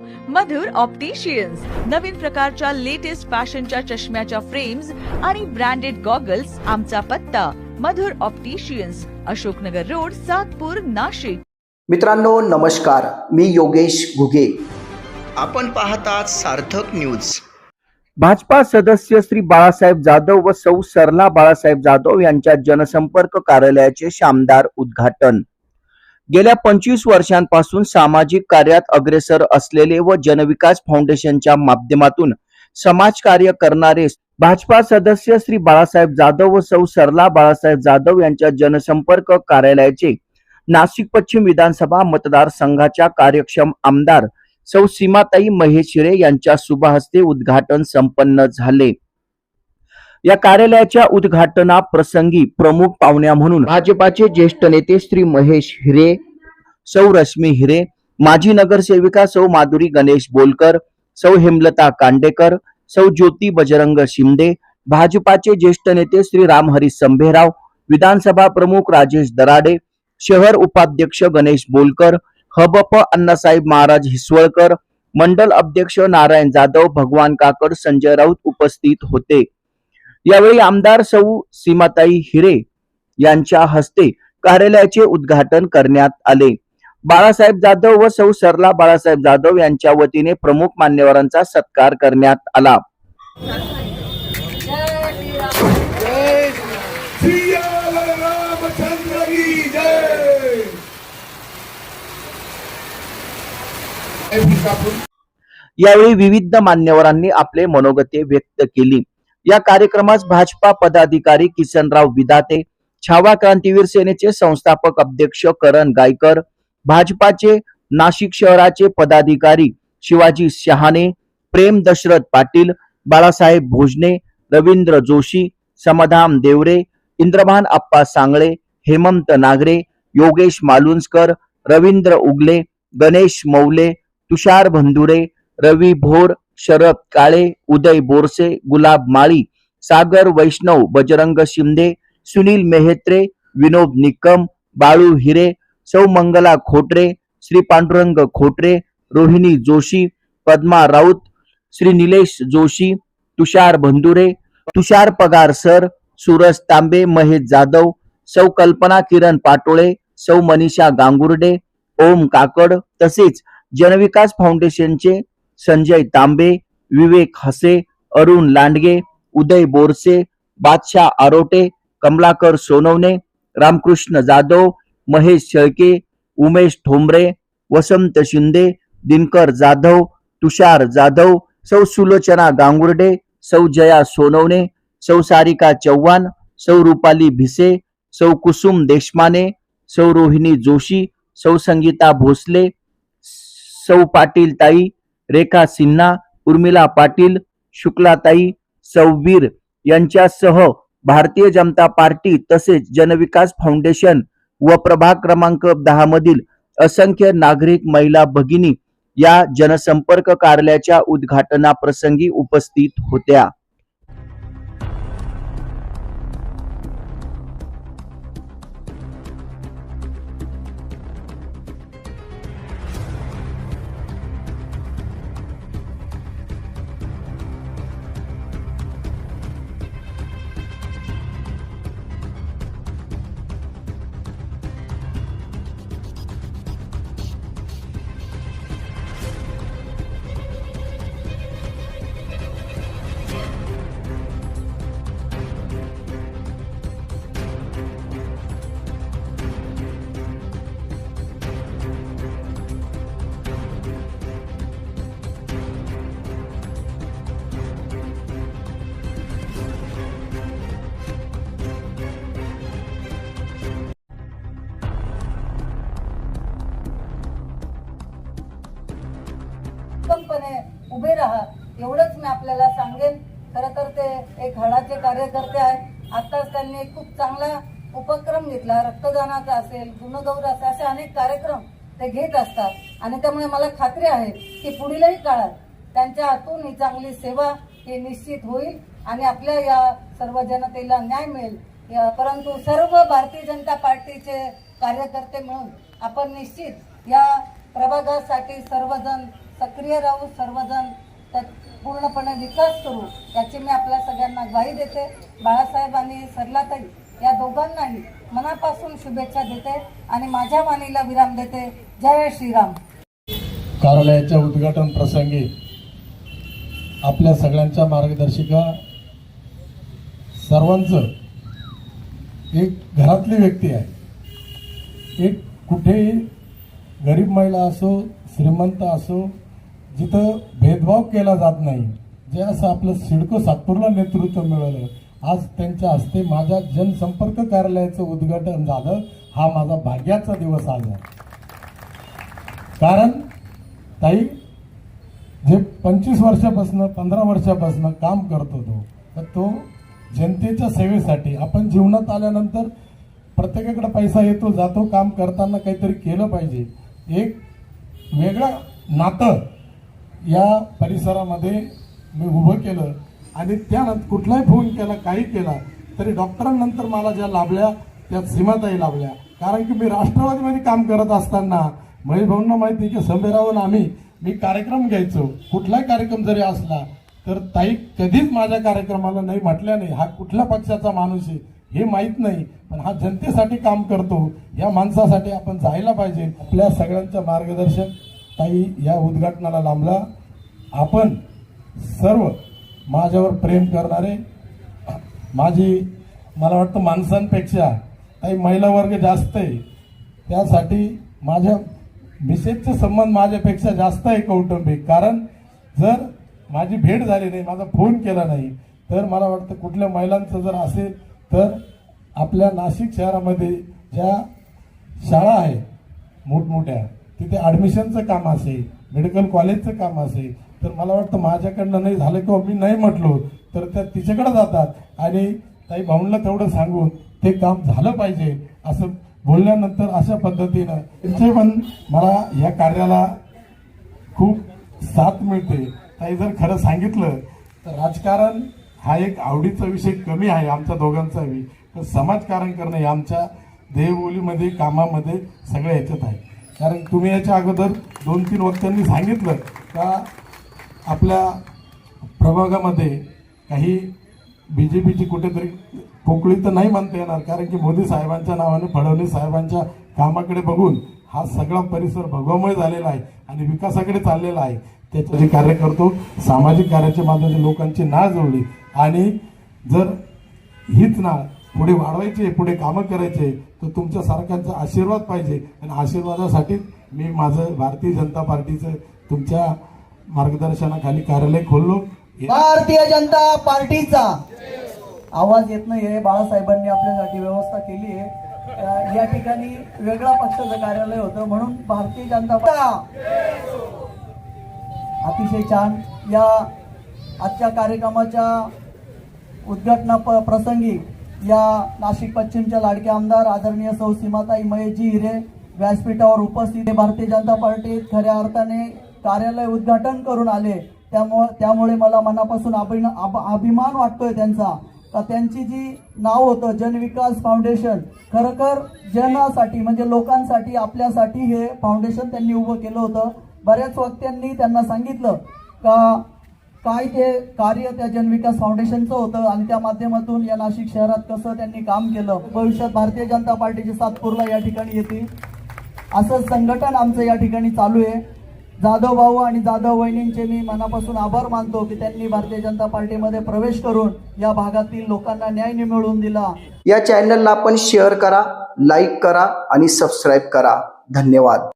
मधुर opticians नवीन प्रकारच्या latest फॅशनच्या चष्म्याच्या फ्रेम्स आणि ब्रँडेड गॉगल्स आमचा पत्ता मधुर ऑप्टिशियन्स अशोकनगर रोड सातपूर नाशिक. मित्रांनो नमस्कार. मी योगेश घुगे. आपण पाहतात सार्थक न्यूज भाजपा सदस्य श्री बाळासाहेब जाधव व सौ सरला बाळासाहेब जाधव यांच्या जनसंपर्क कार्यालयाचे शानदार उद्घाटन. गेल्या पंचवीस वर्षांपासून सामाजिक कार्यात अग्रेसर असलेले व जनविकास फाउंडेशनच्या माध्यमातून समाजकार्य करणारे भाजपा सदस्य श्री बाळासाहेब जाधव व सौ सरला बाळासाहेब जाधव यांच्या जनसंपर्क कार्यालयाचे नाशिक पश्चिम विधानसभा मतदारसंघाच्या कार्यक्षम आमदार सौ सीमाताई महेशिरे यांच्या शुभहस्ते उद्घाटन संपन्न झाले. या कार्यालयाच्या उद्घाटना प्रसंगी प्रमुख पाहुण्या म्हणून भाजपाचे ज्येष्ठ नेते श्री महेश हिरे सौ रश्मी हिरे माजी नगरसेविका सौ माधुरी गणेश बोलकर सौ हेमलता कांडेकर सौ ज्योती बजरंग शिंदे भाजपाचे ज्येष्ठ नेते श्री रामहरी संभेराव विधानसभा प्रमुख राजेश दराडे शहर उपाध्यक्ष गणेश बोलकर हबप अण्णासाहेब महाराज हिसवळकर मंडल अध्यक्ष नारायण जाधव भगवान काकड संजय राऊत उपस्थित होते. यावेळी आमदार सौ सीमाताई हिरे यांच्या हस्ते कार्यालयाचे उद्घाटन करण्यात आले. बाळासाहेब जाधव व सौ सरला बाळासाहेब जाधव यांच्या वतीने प्रमुख मान्यवरांचा सत्कार करण्यात आला. यावेळी विविध मान्यवरांनी आपले मनोगते व्यक्त केली. या कार्यक्रमास भाजपा पदाधिकारी किसनराव विदाते छावा क्रांतीवीर सेनेचे संस्थापक अध्यक्ष करण गायकर भाजपाचे नाशिक शहराचे पदाधिकारी शिवाजी शहाणे प्रेम दशरथ पाटील बाळासाहेब भोजने रवींद्र जोशी समाधान देवरे इंद्रभान आप्पा सांगळे हेमंत नागरे योगेश मालुंजकर रवींद्र उगले गणेश मौले तुषार भंदुरे रवी भोर शरद काळे उदय बोरसे गुलाब माळी सागर वैष्णव बजरंग शिंदे सुनील मेहेत्रे विनोद निकम बाळू हिरे सौमंगला खोटरे श्री पांडुरंग खोटरे रोहिणी जोशी पद्मा राऊत श्री निलेश जोशी तुषार भंदुरे तुषार पगार सर सुरज तांबे महेश जाधव सौ कल्पना किरण पाटोळे सौ मनीषा गांगुर्डे ओम काकड तसेच जनविकास फाउंडेशनचे संजय तांबे विवेक हसे अरुण लांडगे उदय बोरसे बादशाह आरोटे कमलाकर सोनवणे रामकृष्ण जाधव महेश शेळके उमेश ठोंबरे वसंत शिंदे दिनकर जाधव तुषार जाधव सौ सुलोचना गांगुर्डे सौ जया सोनवणे सौ सारिका चव्हाण सौ रुपाली भिसे सौ कुसुम देशमाने सौ रोहिणी जोशी सौ संगीता भोसले सौ पाटील ताई रेखा सिन्हा उर्मिला पाटील शुक्लाताई सौवीर यांच्यासह भारतीय जनता पार्टी तसेच जनविकास फाउंडेशन व प्रभाग क्रमांक दहा मधील असंख्य नागरिक महिला भगिनी या जनसंपर्क कार्यालयाच्या उद्घाटनाप्रसंगी उपस्थित होत्या. सांगेन. खरं तर ते एक हडाचे कार्यकर्ते आहेत. आताच त्यांनी खूप चांगला उपक्रम घेतला. रक्तदानाचा असेल गुणगौर असेल असे अनेक कार्यक्रम ते घेत असतात. आणि त्यामुळे मला खात्री आहे की पुढीलही काळात त्यांच्या हातून ही चांगली सेवा ही निश्चित होईल आणि आपल्या या सर्व जनतेला न्याय मिळेल. या- परंतु सर्व भारतीय जनता पार्टीचे कार्यकर्ते मिळून आपण निश्चित या प्रभागासाठी सर्वजण सक्रिय राहू सर्वजण पूर्णपणे विकास करू याची मी आपल्या सगळ्यांना ग्वाही देते. बाळासाहेब आणि सरलाताई या दोघांनाही मनापासून शुभेच्छा देते आणि माझ्या वाणीला विराम देते. जय श्रीराम. कार्यालयाच्या उद्घाटन प्रसंगी आपल्या सगळ्यांच्या मार्गदर्शिका सर्वांचं एक घरातली व्यक्ती आहे. एक कुठेही गरीब महिला असो श्रीमंत असो जिथं भेदभाव केला जात नाही. जे असं आपलं सिडको सातपूरला नेतृत्व मिळवलं आज त्यांच्या हस्ते माझ्या जनसंपर्क कार्यालयाचं उद्घाटन झालं हा माझा भाग्याचा दिवस आज आहे. कारण ताई जे पंचवीस वर्षापासून पंधरा वर्षापासून काम करतो तो तर तो जनतेच्या सेवेसाठी आपण जीवनात आल्यानंतर प्रत्येकाकडे पैसा येतो जातो काम करताना काहीतरी केलं पाहिजे. एक वेगळं नातं या परिसरामध्ये मी उभं केलं आणि त्यानंतर कुठलाही फोन केला काही केला तरी डॉक्टरांनंतर मला ज्या लाभल्या त्या सीमाताई लाभल्या. कारण की मी राष्ट्रवादीमध्ये काम करत असताना महेश भाऊंना माहिती की संभेरावून आम्ही मी कार्यक्रम घ्यायचो. कुठलाही कार्यक्रम जरी असला तर ताई कधीच माझ्या कार्यक्रमाला नाही म्हटल्या नाही. हा कुठल्या पक्षाचा माणूस आहे हे माहीत नाही. पण हा जनतेसाठी काम करतो. या माणसासाठी आपण जायला पाहिजे. आपल्या सगळ्यांचं मार्गदर्शन ताई या उद्घाटनाला लांबला. आपण सर्व माझ्यावर प्रेम करणारे माझी मला वाटतं माणसांपेक्षा काही महिला वर्ग जास्त आहे. त्यासाठी माझ्या मिसेसचे संबंध माझ्यापेक्षा जास्त आहे कौटुंबिक. कारण जर माझी भेट झाली नाही माझा फोन केला नाही तर मला वाटतं कुठल्या महिलांचं जर असेल तर आपल्या नाशिक शहरामध्ये ज्या शाळा आहे मोठमोठ्या तिथे ॲडमिशनचं काम असेल मेडिकल कॉलेजचं काम असेल तर मला वाटतं माझ्याकडनं नाही झालं किंवा मी नाही म्हटलो तर त्या तिच्याकडे जातात. आणि ताई भाऊंना तेवढं सांगून ते काम झालं पाहिजे असं बोलल्यानंतर अशा पद्धतीनं त्यांचे पण मला या कार्याला खूप साथ मिळते. ताई जर खरं सांगितलं तर राजकारण हा एक आवडीचा विषय कमी आहे आमच्या दोघांचाही. पण समाजकारण करणं हे आमच्या देहबोलीमध्ये कामामध्ये सगळ्या ह्याच्यात आहे. कारण तुम्ही याच्या अगोदर दोन तीन वक्त्यांनी सांगितलं का आपल्या प्रभागामध्ये काही बी जे पीची कुठेतरी पोकळी तर नाही म्हणता येणार कारण की मोदी साहेबांच्या नावाने फडणवीस साहेबांच्या कामाकडे बघून हा सगळा परिसर भगवामुळे झालेला आहे आणि विकासाकडे चाललेला आहे. त्याचं जे कार्य करतो सामाजिक कार्याच्या माध्यमातून लोकांची नाळ जोडली. आणि जर हीच नाळ पुढे वाढवायचे पुढे कामं करायचे तर तुमच्या सारख्यांचा आशीर्वाद पाहिजे. आणि आशीर्वादासाठी मी माझं भारतीय जनता पार्टीचं तुमच्या मार्गदर्शनाखाली कार्यालय खोललो. भारतीय जनता पार्टीचा. आवाज येत नाही आहे बाळासाहेबांनी आपल्यासाठी व्यवस्था केली आहे. या ठिकाणी वेगळा पक्षाचं कार्यालय होतं म्हणून भारतीय जनता अतिशय छान. या आजच्या कार्यक्रमाच्या उद्घाटना प- प्रसंगी या नाशिक पश्चिमच्या लाडके आमदार आदरणीय सौ सीमाताई महेशजी हिरे व्यासपीठावर उपस्थित भारतीय जनता पार्टीत खऱ्या अर्थाने कार्यालय उद्घाटन करून आले. त्यामुळे त्यामुळे मला मनापासून अभिन अभिमान वाटतोय त्यांचा. का त्यांची जी नाव होतं जनविकास फाउंडेशन खरोखर जनासाठी म्हणजे लोकांसाठी आपल्यासाठी हे फाउंडेशन त्यांनी उभं केलं होतं. बऱ्याच वक्त्यांनी त्यांना सांगितलं का काय ते कार्य त्या जनविकास फाउंडेशनचं होतं आणि त्या माध्यमातून या नाशिक शहरात कसं त्यांनी काम केलं. भविष्यात भारतीय जनता पार्टीची सातपूरला या ठिकाणी येतील असं संघटन आमचं या ठिकाणी चालू आहे. जाधव भाऊ आणि जाधव वहिनींचे मी मनापासून आभार मानतो की त्यांनी भारतीय जनता पार्टीमध्ये प्रवेश करून या भागातील लोकांना न्याय मिळवून दिला. या चॅनलला आपण शेअर करा लाईक करा आणि सबस्क्राईब करा. धन्यवाद.